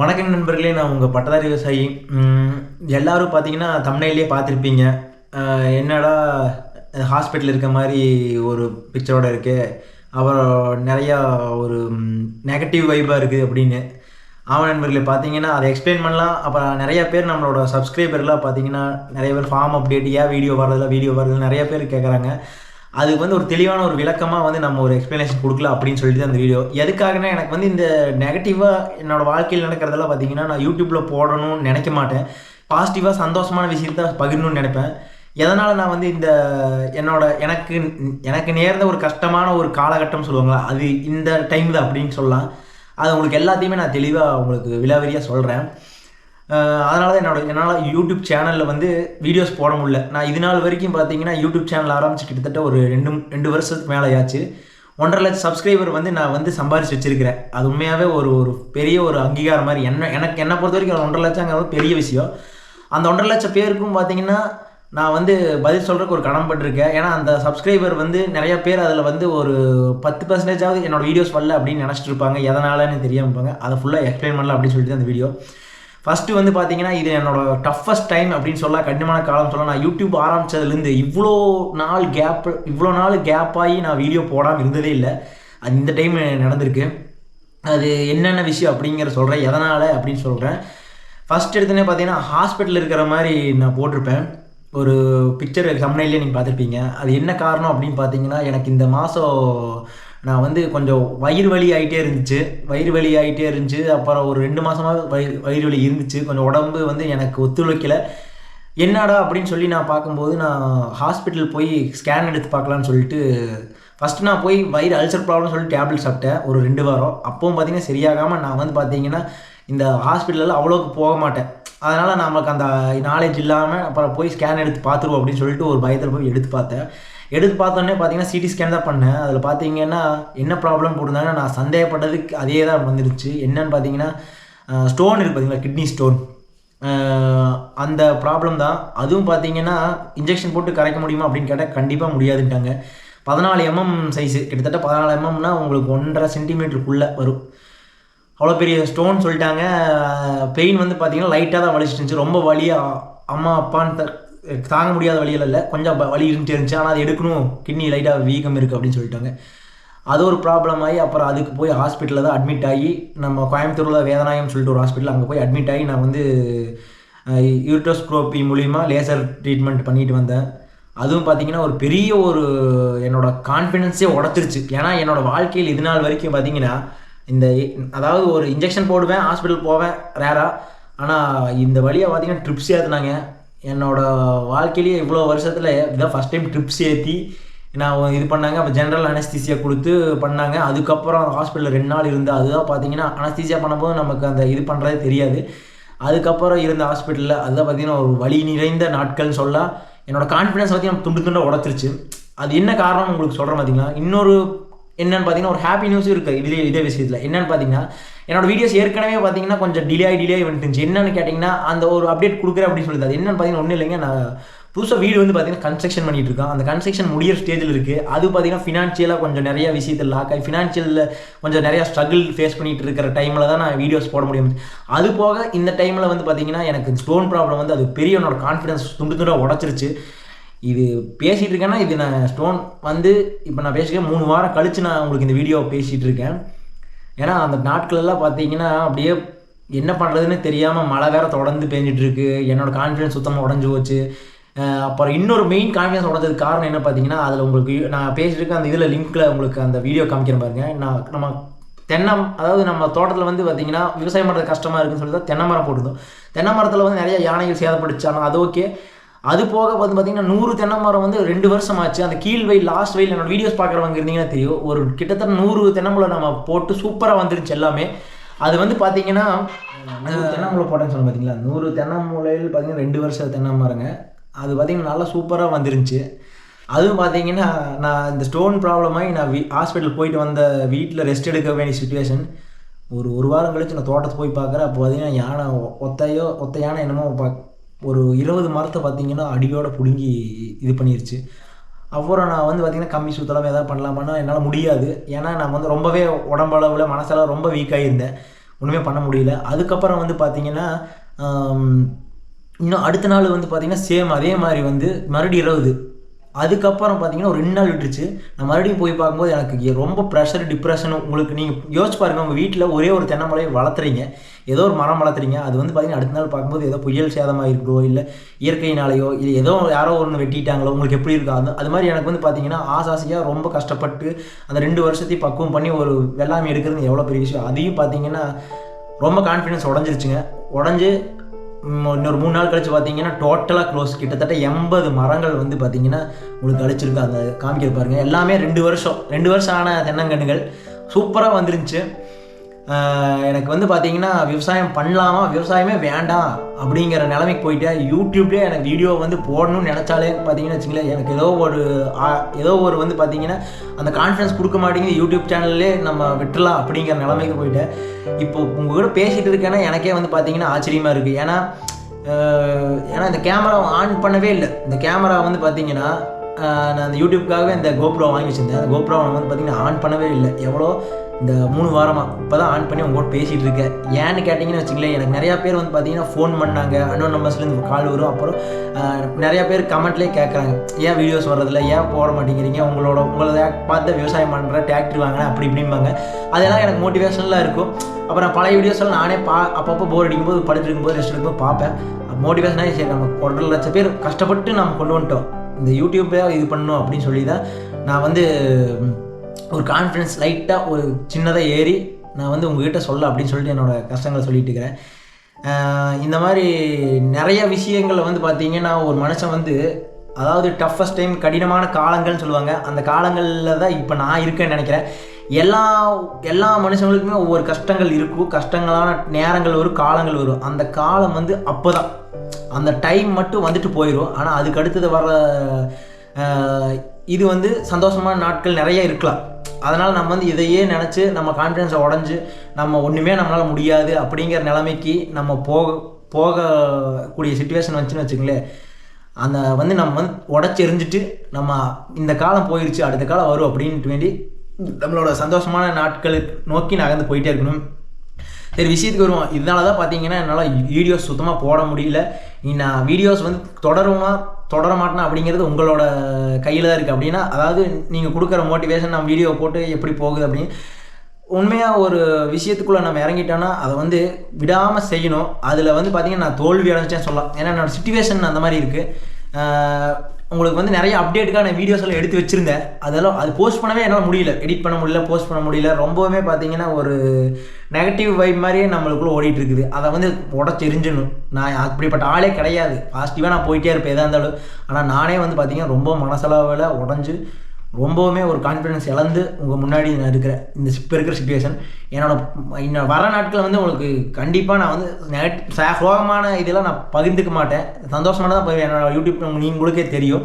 வணக்கம் நண்பர்களே நான் உங்கள் பட்டதாரி விவசாயி. எல்லோரும் எல்லாரும் பார்த்தீங்கன்னா தமிழ்லேயே பார்த்துருப்பீங்க என்னடா ஹாஸ்பிட்டல் இருக்க மாதிரி ஒரு பிக்சரோட இருக்கு. அப்புறம் நிறையா ஒரு நெகட்டிவ் வைப்பாக இருக்குது அப்படின்னு. ஆமாம் நண்பர்களே பார்த்தீங்கன்னா அதை எக்ஸ்பிளைன் பண்ணலாம். அப்புறம் நிறைய பேர் நம்மளோட சப்ஸ்கிரைபர்லாம் பார்த்தீங்கன்னா நிறைய பேர் ஃபார்ம் அப்டேட் ஏன் வீடியோ வர்றதில்ல வீடியோ வர்றதில்ல நிறைய பேர் கேட்குறாங்க அதுக்கு வந்து ஒரு தெளிவான ஒரு விளக்கமாக வந்து நம்ம ஒரு எக்ஸ்ப்ளனேஷன் கொடுக்கலாம் அப்படின்னு சொல்லிட்டு அந்த வீடியோ எதுக்காகனா எனக்கு வந்து இந்த நெகட்டிவாக என்னோட வாழ்க்கையில் நடக்கிறதெல்லாம் பார்த்தீங்கன்னா நான் யூடியூப்பில் போடணும்னு நினைக்க மாட்டேன். பாசிட்டிவாக சந்தோஷமான விஷயத்த பகிரணும்னு நினைப்பேன். எதனால் நான் வந்து இந்த என்னோட எனக்கு எனக்கு நேர்ந்த ஒரு கஷ்டமான ஒரு காலகட்டம் சொல்லுவாங்களா அது இந்த டைம் தான் அப்படின்னு சொல்லலாம். அது உங்களுக்கு எல்லாத்தையுமே நான் தெளிவாக உங்களுக்கு விலாவரியாக சொல்கிறேன் அதனால தான் என்னோட என்னால் யூடியூப் சேனலில் வந்து வீடியோஸ் போட முடியல. நான் இது நாள் வரைக்கும் பார்த்தீங்கன்னா யூடியூப் சேனல் ஆரம்பிச்சு கிட்டத்தட்ட ஒரு ரெண்டு ரெண்டு வருஷத்துக்கு மேலே ஆச்சு ஒன்றரை லட்சம் சப்ஸ்கிரைபர் வந்து நான் வந்து சம்பாரிச்சு வச்சிருக்கிறேன். அது உண்மையாகவே ஒரு ஒரு பெரிய ஒரு அங்கீகாரம் மாதிரி. என்ன எனக்கு என்னை பொறுத்த வரைக்கும் ஒன்றரை லட்சங்கிறது பெரிய விஷயம். அந்த ஒன்றரை லட்சம் பேருக்கும் பார்த்தீங்கன்னா நான் வந்து பதில் சொல்கிறதுக்கு ஒரு கடன்பட்டிருக்கேன் ஏன்னா அந்த சப்ஸ்கிரைபர் வந்து நிறைய பேர் அதில் வந்து ஒரு பத்து பர்சன்டேஜாவது என்னோடய வீடியோஸ் வரல அப்படின்னு நினச்சிட்டு இருப்பாங்க. எதனாலன்னு தெரியாமல் இருப்பாங்க. அதை ஃபுல்லாக எக்ஸ்பிளைன் பண்ணல அப்படின்னு சொல்லிட்டு அந்த வீடியோ ஃபஸ்ட்டு வந்து பார்த்தீங்கன்னா இது என்னோட டஃபஸ்ட் டைம் அப்படின்னு சொல்ல கடினமான காலம் சொல்ல நான் யூடியூப் ஆரம்பித்ததுலேருந்து இவ்வளோ நாள் கேப் இவ்வளோ நாள் கேப் ஆகி நான் வீடியோ போடாமல் இருந்ததே இல்லை. அது இந்த டைம் நடந்திருக்கு. அது என்னென்ன விஷயம் அப்படிங்கிற சொல்கிறேன் எதனால் அப்படின்னு சொல்கிறேன் ஃபஸ்ட் எடுத்தோடனே பார்த்தீங்கன்னா ஹாஸ்பிட்டல் இருக்கிற மாதிரி நான் போட்டிருப்பேன். ஒரு பிக்சர் சம்னையிலே நீங்கள் பார்த்துருப்பீங்க. அது என்ன காரணம் அப்படின்னு பார்த்தீங்கன்னா எனக்கு இந்த மாதம் நான் வந்து கொஞ்சம் வயிறு வலி ஆகிட்டே இருந்துச்சு. வயிறு வலி ஆகிட்டே இருந்துச்சு. அப்புறம் ஒரு ரெண்டு மாதமாக வயிறு வயிறு வலி இருந்துச்சு. கொஞ்சம் உடம்பு வந்து எனக்கு ஒத்துழைக்கலை. என்னடா அப்படின்னு சொல்லி நான் பார்க்கும்போது நான் ஹாஸ்பிட்டல் போய் ஸ்கேன் எடுத்து பார்க்கலான்னு சொல்லிட்டு ஃபஸ்ட்டு நான் போய் வயிறு அல்சர் ப்ராப்ளம்னு சொல்லி டேப்லெட் சாப்பிட்டேன். ஒரு ரெண்டு வாரம். அப்பவும் பார்த்தீங்கன்னா சரியாகாமல் நான் வந்து பார்த்தீங்கன்னா இந்த ஹாஸ்பிட்டலில் அவ்வளோக்கு போக மாட்டேன். அதனால் நமக்கு அந்த நாலேஜ் இல்லாமல் அப்புறம் போய் ஸ்கேன் எடுத்து பார்த்துருவோம் அப்படின்னு சொல்லிட்டு ஒரு பயத்தில் போய் எடுத்து பார்த்தேன். எடுத்து பார்த்தோன்னே பார்த்தீங்கன்னா சிடி ஸ்கேன் தான் பண்ணேன். அதில் பார்த்தீங்கன்னா என்ன ப்ராப்ளம் போட்டிருந்தாங்க நான் சந்தேகப்பட்டதுக்கு அதே தான் வந்துருச்சு என்னன்னு பார்த்தீங்கன்னா ஸ்டோன் இருக்குது பார்த்தீங்களா கிட்னி ஸ்டோன் அந்த ப்ராப்ளம் தான். அதுவும் பார்த்தீங்கன்னா இன்ஜெக்ஷன் போட்டு கரைக்க முடியுமா அப்படின்னு கேட்டால் கண்டிப்பாக முடியாதுன்ட்டாங்க. பதினாலு எம்எம் சைஸு கிட்டத்தட்ட பதினாலு எம்எம்னா உங்களுக்கு ஒன்றரை சென்டிமீட்டருக்குள்ளே வரும். அவ்வளோ பெரிய ஸ்டோன் சொல்லிட்டாங்க. பெயின் வந்து பார்த்தீங்கன்னா லைட்டாக தான் வலிச்சிட்டு இருந்துச்சு. ரொம்ப வலியாக அம்மா அப்பான்னு தாங்க முடியாத வழியில் இல்லை. கொஞ்சம் வழி வலி இருந்துட்டு இருந்துச்சு. ஆனால் அது எடுக்கணும். கிட்னி லைட்டாக வீக்கம் இருக்குது அப்படின்னு சொல்லிட்டாங்க. அது ஒரு ப்ராப்ளம் ஆகி அப்புறம் அதுக்கு போய் ஹாஸ்பிட்டலில் தான் அட்மிட் ஆகி நம்ம கோயம்புத்தூரில் வேதனாயம் சொல்லிட்டு ஒரு ஹாஸ்பிட்டல் அங்கே போய் அட்மிட் ஆகி நான் வந்து யூட்ரோஸ்க்ரோப்பி மூலிமா லேசர் ட்ரீட்மெண்ட் பண்ணிட்டு வந்தேன். அதுவும் பார்த்தீங்கன்னா ஒரு பெரிய ஒரு என்னோட கான்ஃபிடென்ஸே உடச்சிருச்சு. ஏன்னா என்னோடய வாழ்க்கையில் இது நாள் வரைக்கும் பார்த்தீங்கன்னா இந்த அதாவது ஒரு இன்ஜெக்ஷன் போடுவேன் ஹாஸ்பிட்டல் போவேன் ரேராக ஆனால் இந்த வழியாக பார்த்தீங்கன்னா ட்ரிப்ஸ் ஏற்றுனாங்க என்னோடய வாழ்க்கையிலேயே இவ்வளோ வருஷத்தில் இதுதான் ஃபஸ்ட் டைம் ட்ரிப்ஸ் ஏற்றி நான் இது பண்ணாங்க. அப்போ ஜென்ரல் அனஸ்தீசியா கொடுத்து பண்ணாங்க. அதுக்கப்புறம் ஹாஸ்பிட்டலில் ரெண்டு நாள் இருந்து அதுதான் பார்த்தீங்கன்னா அனஸ்தீசியா பண்ணும்போது நமக்கு அந்த இது பண்ணுறதே தெரியாது. அதுக்கப்புறம் இருந்த ஹாஸ்பிட்டலில் அதுதான் பார்த்தீங்கன்னா ஒரு வழி நிறைந்த நாட்கள்னு சொல்லலாம். என்னோடய கான்ஃபிடன்ஸ் பார்த்தீங்கன்னா துண்டு துண்டாக உடச்சிருச்சு. அது என்ன காரணம் உங்களுக்கு சொல்கிறேன் பார்த்தீங்கன்னா இன்னொரு என்னென்னு பார்த்தீங்கன்னா ஒரு ஹாப்பி நியூஸும் இருக்குது இதே இதே விஷயத்தில். என்னென்னு பார்த்தீங்கன்னா என்னோட வீடியோஸ் ஏற்கனவே பார்த்தீங்கன்னா கொஞ்சம் டிலே ஆகி டிலே ஆகி வந்துருந்துச்சு. என்னன்னு கேட்டிங்கன்னா அந்த ஒரு அப்டேட் கொடுக்குறேன் அப்படின்னு சொல்லுது அது. என்னென்னு பார்த்தீங்கன்னா ஒன்றும் இல்லைங்க. நான் புதுசாக வீடு வந்து பார்த்தீங்கன்னா கன்ஸ்ட்ரக்ஷன் பண்ணிட்டு இருக்கோம் அந்த கன்ஸ்ட்ரக்ஷன் முடியிற ஸ்டேஜில் இருக்குது அது பார்த்தீங்கன்னா ஃபினான்ஷியலாக கொஞ்சம் நிறைய விஷயத்தில் லாக் ஆகி ஃபினான்ஷியலில் கொஞ்சம் நிறையா ஸ்ட்ரகிள் ஃபேஸ் பண்ணிட்டு இருக்கிற டைமில் தான் நான் வீடியோஸ் போட முடியும். அது போக இந்த டைமில் வந்து பார்த்தீங்கன்னா எனக்கு ஸ்டோன் ப்ராப்ளம் வந்து அது பெரிய என்னோட கான்ஃபிடன்ஸ் துண்டு துண்டாக உடச்சிருச்சு. இது பேசிகிட்டு இருக்கேன்னா இது நான் ஸ்டோன் வந்து இப்போ நான் பேசிக்க மூணு வாரம் கழித்து நான் உங்களுக்கு இந்த வீடியோ பேசிகிட்டு இருக்கேன் ஏன்னா அந்த நாட்களெல்லாம் பார்த்தீங்கன்னா அப்படியே என்ன பண்ணுறதுன்னு தெரியாமல் மழை வேற தொடர்ந்து பேஞ்சிட்டு என்னோடய கான்ஃபிடன்ஸ் சுத்தமாக உடஞ்சி போச்சு. அப்புறம் இன்னொரு மெயின் கான்ஃபிடன்ஸ் உடஞ்சதுக்கு காரணம் என்ன பார்த்தீங்கன்னா அதில் உங்களுக்கு நான் பேசிட்டு அந்த இதில் லிங்க்கில் உங்களுக்கு அந்த வீடியோ காமிக்கிறேன் பாருங்க. நான் நம்ம தென்னை அதாவது நம்ம தோட்டத்தில் வந்து பார்த்திங்கன்னா விவசாயம் பண்ணுறது கஷ்டமாக இருக்குன்னு சொல்லி தான் தென்னை மரம் போட்டிருந்தோம். தென்னை மரத்தில் வந்து நிறைய யானைகள் சேதப்படுச்சு ஆனால் அது ஓகே அது போக வந்து பார்த்தீங்கன்னா நூறு தென்னை மரம் வந்து ரெண்டு வருஷம் ஆச்சு அந்த கீழ் வெயில் லாஸ்ட் வெயில் என்னோட வீடியோஸ் பார்க்குறவங்க இருந்தீங்கன்னா தெரியும். ஒரு கிட்டத்தட்ட நூறு தென்னம்பழம் நம்ம போட்டு சூப்பராக வந்துருச்சு எல்லாமே. அது வந்து பார்த்தீங்கன்னா நூறு போட்டேன்னு சொன்ன பார்த்தீங்களா நூறு தென்னம்பழையில் பார்த்தீங்கன்னா ரெண்டு வருஷம் தென்னை மரங்க. அது பார்த்தீங்கன்னா நல்லா சூப்பராக வந்துருந்துச்சு. அதுவும் பார்த்தீங்கன்னா நான் இந்த ஸ்டோன் ப்ராப்ளமாகி நான் வீ ஹாஸ்பிட்டல் போயிட்டு வந்த வீட்டில் ரெஸ்ட் எடுக்க வேண்டிய சுச்சுவேஷன் ஒரு ஒரு வாரம் கழிச்சு நான் தோட்டத்தை போய் பார்க்குறேன். அப்போ பார்த்தீங்கன்னா யானை ஒத்தையோ ஒத்த யானை என்னமோ பா ஒரு இருபது மரத்தை பார்த்திங்கன்னா அடியோடு பிடுங்கி இது பண்ணிருச்சு. அப்புறம் நான் வந்து பார்த்திங்கன்னா கம்மி சுத்தலாம் எதாவது பண்ணலாமான்னா என்னால் முடியாது. ஏன்னா நான் வந்து ரொம்பவே உடம்பளவில் மனசெல்லாம் ரொம்ப வீக்காக இருந்தேன் ஒன்றுமே பண்ண முடியல. அதுக்கப்புறம் வந்து பார்த்திங்கன்னா இன்னும் அடுத்த நாள் வந்து பார்த்திங்கன்னா சேம் அதே மாதிரி வந்து மறுபடியும் இருபது. அதுக்கப்புறம் பார்த்தீங்கன்னா ஒரு ரெண்டு நாள் விட்டுருச்சு. நான் மறுபடியும் போய் பார்க்கும்போது எனக்கு ரொம்ப ப்ரெஷர் டிப்ரெஷன் உங்களுக்கு நீங்கள் யோசிச்சு பாருங்கள் உங்கள் வீட்டில் ஒரே ஒரு தென்னை மலையை வளர்த்துறீங்க. ஏதோ ஒரு மரம் வளர்த்துறீங்க. அது வந்து பார்த்தீங்கன்னா அடுத்த நாள் பார்க்கும்போது ஏதோ புயல் சேதமாக இருக்கோ இல்லை இயற்கையினாலேயோ இல்லை ஏதோ யாரோ ஒன்று வெட்டிட்டாங்களோ உங்களுக்கு எப்படி இருக்கோ அது அது மாதிரி எனக்கு வந்து பார்த்தீங்கன்னா ஆசாசியாக ரொம்ப கஷ்டப்பட்டு அந்த ரெண்டு வருஷத்தையும் பக்குவம் பண்ணி ஒரு வெள்ளாமை எடுக்கிறது எவ்வளோ பெரிய விஷயம். அதையும் பார்த்தீங்கன்னா ரொம்ப கான்ஃபிடன்ஸ் உடஞ்சிருச்சுங்க. உடஞ்சி இன்னொரு மூணு நாள் கழிச்சு பார்த்தீங்கன்னா டோட்டலாக க்ளோஸ் கிட்டத்தட்ட எண்பது மரங்கள் வந்து பார்த்தீங்கன்னா உங்களுக்கு அழிச்சிருக்கு. அந்த காமிக்கிற பாருங்கள் எல்லாமே ரெண்டு வருஷம். ரெண்டு வருஷம் ஆன தென்னங்கன்றுகள். சூப்பராக வந்துருந்துச்சு. எனக்கு வந்து பார்த்தீங்கன்னா விவசாயம் பண்ணலாமா விவசாயமே வேண்டாம் அப்படிங்கிற நிலைமைக்கு போயிட்டேன். யூடியூப்லேயே எனக்கு வீடியோ வந்து போடணும்னு நினச்சாலே பார்த்தீங்கன்னா வச்சுங்களேன் எனக்கு ஏதோ ஒரு ஏதோ ஒரு வந்து பார்த்தீங்கன்னா அந்த கான்ஃபிடன்ஸ் கொடுக்க மாட்டேங்குது யூடியூப் சேனல்லே நம்ம விட்டுலாம் அப்படிங்கிற நிலைமைக்கு போயிட்டேன். இப்போ உங்கள் கூட பேசிகிட்டு இருக்கேன்னா எனக்கே வந்து பார்த்தீங்கன்னா ஆச்சரியமாக இருக்குது ஏன்னா ஏன்னா இந்த கேமரா ஆன் பண்ணவே இல்லை. இந்த கேமரா வந்து பார்த்தீங்கன்னா நான் அந்த யூடியூப்காகவே இந்த கோப்ரோ வாங்கி வச்சிருந்தேன். அந்த கோப்ரோ வந்து பார்த்தீங்கன்னா ஆன் பண்ணவே இல்லை. எவ்வளோ? இந்த மூணு வாரமாக இப்போ தான் ஆன் பண்ணி உங்கள்கிட்ட பேசிகிட்டு இருக்கேன். ஏன்னு கேட்டிங்கன்னு வச்சுங்களேன் எனக்கு நிறையா பேர் வந்து பார்த்தீங்கன்னா ஃபோன் பண்ணாங்க. அன்னோன் நம்பர்ஸ்லேருந்து கால் வரும். அப்புறம் நிறையா பேர் கமெண்ட்லேயே கேட்குறாங்க ஏன் வீடியோஸ் வர்றதில்ல? ஏன் போட மாட்டேங்கிறீங்க? உங்களோட உங்களை பார்த்து விவசாயம் பண்ணுற டிராக்டர் வாங்கினேன் அப்படி இப்படிம்பாங்க. அதெல்லாம் எனக்கு மோட்டிவேஷனலாக இருக்கும். அப்புறம் பழைய வீடியோஸ்லாம் நானே பா அப்பப்போ போர் அடிக்கும்போது படுத்துருக்கும்போது ரெஸ்ட் எடுக்கும்போது பார்ப்பேன். மோட்டிவேஷனாக சரி நம்ம ஒன்றரை லட்சம் பேர் கஷ்டப்பட்டு நம்ம கொண்டு வந்துட்டோம். இந்த யூடியூப்பே இது பண்ணணும் அப்படின்னு சொல்லி தான் நான் வந்து ஒரு கான்ஃபிடன்ஸ் லைட்டாக ஒரு சின்னதாக ஏறி நான் வந்து உங்ககிட்ட சொல்ல அப்படின்னு சொல்லிட்டு என்னோட கஷ்டங்களை சொல்லிட்டு இருக்கிறேன். இந்த மாதிரி நிறைய விஷயங்களை வந்து பார்த்தீங்கன்னா ஒரு மனுஷன் வந்து அதாவது டஃபஸ்ட் டைம் கடினமான காலங்கள்னு சொல்லுவாங்க. அந்த காலங்களில் தான் இப்போ நான் இருக்கேன்னு நினைக்கிறேன். எல்லா எல்லா மனுஷங்களுக்குமே ஒவ்வொரு கஷ்டங்கள் இருக்கும். கஷ்டங்களான நேரங்கள் வரும் காலங்கள் வரும். அந்த காலம் வந்து அப்போ தான் அந்த டைம் மட்டும் வந்துட்டு போயிடும் ஆனால் அதுக்கு அடுத்தது வர இது வந்து சந்தோஷமான நாட்கள் நிறைய இருக்கலாம். அதனால் நம்ம வந்து இதையே நினச்சி நம்ம கான்ஃபிடென்ஸை உடஞ்சி நம்ம ஒன்றுமே நம்மளால் முடியாது அப்படிங்கிற நிலைமைக்கு நம்ம போக போகக்கூடிய சுச்சுவேஷன் வந்துச்சுன்னு வச்சுங்களேன் அந்த வந்து நம்ம வந்து உடச்சி எரிஞ்சிட்டு நம்ம இந்த காலம் போயிடுச்சு அடுத்த காலம் வரும் அப்படின்ட்டு வேண்டி நம்மளோட சந்தோஷமான நாட்கள் நோக்கி நகர்ந்து போயிட்டே இருக்கணும். சரி விஷயத்துக்கு வருவோம். இதனால தான் பார்த்தீங்கன்னா என்னால் வீடியோஸ் சுத்தமாக போட முடியல. நான் வீடியோஸ் வந்து தொடருமா தொடர மாட்டேன் அப்படிங்கிறது உங்களோட கையில் தான் இருக்குது அப்படின்னா அதாவது நீங்கள் கொடுக்குற மோட்டிவேஷன் நான் வீடியோ போட்டு எப்படி போகுது அப்படின்னு உண்மையாக ஒரு விஷயத்துக்குள்ளே நம்ம இறங்கிட்டோன்னா அதை வந்து விடாமல் செய்யணும். அதில் வந்து பார்த்திங்கன்னா நான் தோல்வி அடைஞ்சிட்டேன் சொல்லலாம். ஏன்னா என்னோடய சுச்சுவேஷன் அந்த மாதிரி இருக்குது உங்களுக்கு வந்து நிறைய அப்டேட்டுக்கான வீடியோஸ் எல்லாம் எடுத்து வச்சுருந்தேன். அதெல்லாம் அது போஸ்ட் பண்ணவே என்னால் முடியல. எடிட் பண்ண முடியல போஸ்ட் பண்ண முடியல. ரொம்பவுமே பார்த்தீங்கன்னா ஒரு நெகட்டிவ் வைப் மாதிரியே நம்மளுக்குள்ள ஓடிட்டு இருக்குது. அதை வந்து உடச்சி நான் அப்படிப்பட்ட ஆளே கிடையாது. பாசிட்டிவாக நான் போயிட்டே இருப்பேன் எதாக இருந்தாலும். ஆனால் நானே வந்து பார்த்தீங்கன்னா ரொம்ப மனசளவில் உடஞ்சி ரொம்பவுமே ஒரு கான்ஃபிடன்ஸ் இழந்து உங்கள் முன்னாடி நான் இருக்கிற இந்த இப்போ இருக்கிற சுச்சுவேஷன் என்னோட இன்னும் வர நாட்கள் வந்து உங்களுக்கு கண்டிப்பாக நான் வந்து நெகட்டிவ் சோகமான இதெல்லாம் நான் பகிர்ந்துக்க மாட்டேன். சந்தோஷமான தான் பகிர்வேன். என்னோட யூடியூப் நீங்களுக்கே தெரியும்.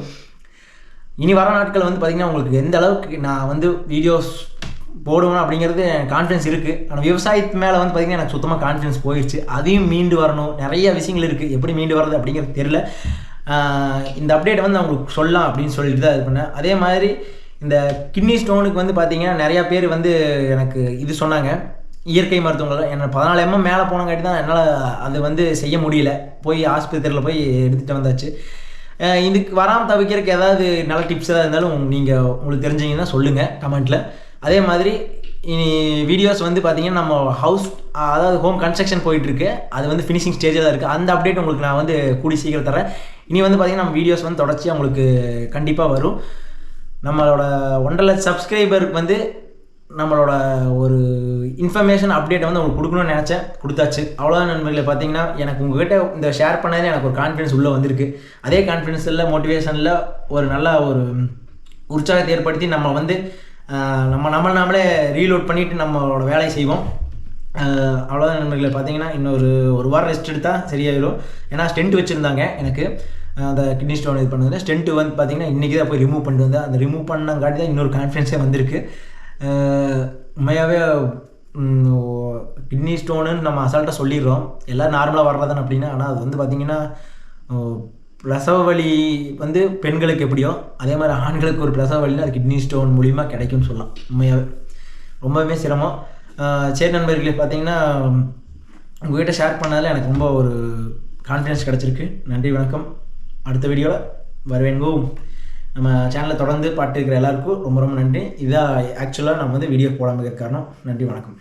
இனி வர நாட்கள் வந்து பார்த்திங்கன்னா உங்களுக்கு எந்த அளவுக்கு நான் வந்து வீடியோஸ் போடுவேன் அப்படிங்கிறது கான்ஃபிடன்ஸ் இருக்குது ஆனால் விவசாயத்து மேலே வந்து பார்த்திங்கன்னா எனக்கு சுத்தமாக கான்ஃபிடன்ஸ் போயிடுச்சு அதையும் மீண்டு வரணும். நிறைய விஷயங்கள் இருக்குது எப்படி மீண்டு வர்றது அப்படிங்கிறது தெரில இந்த அப்டேட் வந்து நான் உங்களுக்கு சொல்லலாம் அப்படின்னு சொல்லிட்டு தான் இது பண்ணேன். அதே மாதிரி இந்த கிட்னி ஸ்டோனுக்கு வந்து பார்த்தீங்கன்னா நிறையா பேர் வந்து எனக்கு இது சொன்னாங்க. இயற்கை மருத்துவங்கள் என்ன பதினாலு எம்எம் மேலே போனங்காட்டி தான் என்னால் அது வந்து செய்ய முடியல. போய் ஆஸ்பத்திரியில் போய் எடுத்துகிட்டு வந்தாச்சு. இதுக்கு வராமல் தவிக்கிறதுக்கு ஏதாவது நல்ல டிப்ஸ் ஏதாவது இருந்தாலும் நீங்கள் உங்களுக்கு தெரிஞ்சீங்கன்னா சொல்லுங்கள் கமெண்ட்டில் அதே மாதிரி இனி வீடியோஸ் வந்து பார்த்தீங்கன்னா நம்ம ஹவுஸ் அதாவது ஹோம் கன்ஸ்ட்ரக்ஷன் போயிட்டுருக்கு அது வந்து ஃபினிஷிங் ஸ்டேஜில் தான் இருக்குது அந்த அப்டேட் உங்களுக்கு நான் வந்து கூடி சீக்கிரம் தரேன் இனி வந்து பார்த்திங்கன்னா நம்ம வீடியோஸ் வந்து தொடர்ச்சியாக உங்களுக்கு கண்டிப்பாக வரும். நம்மளோட ஒன்றரை லட்ச சப்ஸ்கிரைபருக்கு வந்து நம்மளோட ஒரு இன்ஃபர்மேஷன் அப்டேட்டை வந்து உங்களுக்கு கொடுக்கணும்னு நினச்சேன். கொடுத்தாச்சு. அவ்வளோதான் நண்பர்களை பார்த்தீங்கன்னா எனக்கு உங்ககிட்ட இந்த ஷேர் பண்ணதே எனக்கு ஒரு கான்ஃபிடன்ஸ் உள்ளே வந்திருக்கு. அதே கான்ஃபிடன்ஸில் மோட்டிவேஷனில் ஒரு நல்ல ஒரு உற்சாகத்தை ஏற்படுத்தி நம்ம வந்து நம்ம நம்ம நாமளே ரீலோட் பண்ணிவிட்டு நம்மளோட வேலையை செய்வோம். அவ்வளோதான் நண்பர்களை. பார்த்தீங்கன்னா இன்னொரு ஒரு வாரம் ரெஸ்ட் எடுத்தால் சரியாயிடும் ஏன்னா ஸ்டென்ட் வச்சுருந்தாங்க எனக்கு. அந்த கிட்னி ஸ்டோன் இது பண்ணதில். ஸ்டென்ட்டு வந்து பார்த்தீங்கன்னா இன்றைக்கி தான் போய் ரிமூவ் பண்ணிட்டு வந்தேன். அந்த ரிமூவ் பண்ணங்காட்டி தான் இன்னொரு கான்ஃபிடன்ஸே வந்திருக்கு. உண்மையாகவே கிட்னி ஸ்டோனுன்னு நம்ம அசால்ட்டாக சொல்லிடுறோம். எல்லாம் நார்மலாக வர்றதானே அப்படின்னா. ஆனால் அது வந்து பார்த்திங்கன்னா பிரசவ வலி வந்து பெண்களுக்கு எப்படியோ அதே மாதிரி ஆண்களுக்கு ஒரு பிரசவ வலினா அது கிட்னி ஸ்டோன் மூலிமா கிடைக்கும்னு சொல்லலாம். உண்மையாகவே ரொம்பவுமே சிரமம். சரி நண்பர்களே பார்த்தீங்கன்னா உங்ககிட்ட ஷேர் பண்ணதில் எனக்கு ரொம்ப ஒரு கான்ஃபிடன்ஸ் கிடச்சிருக்கு. நன்றி வணக்கம். அடுத்த வீடியோவில் வருவேங்கோ நம்ம சேனலை தொடர்ந்து பாட்டு இருக்கிற எல்லாருக்கும் ரொம்ப ரொம்ப நன்றி. இதான் ஆக்சுவலாக நம்ம வந்து வீடியோ போடாமல் இருக்க காரணம். நன்றி வணக்கம்.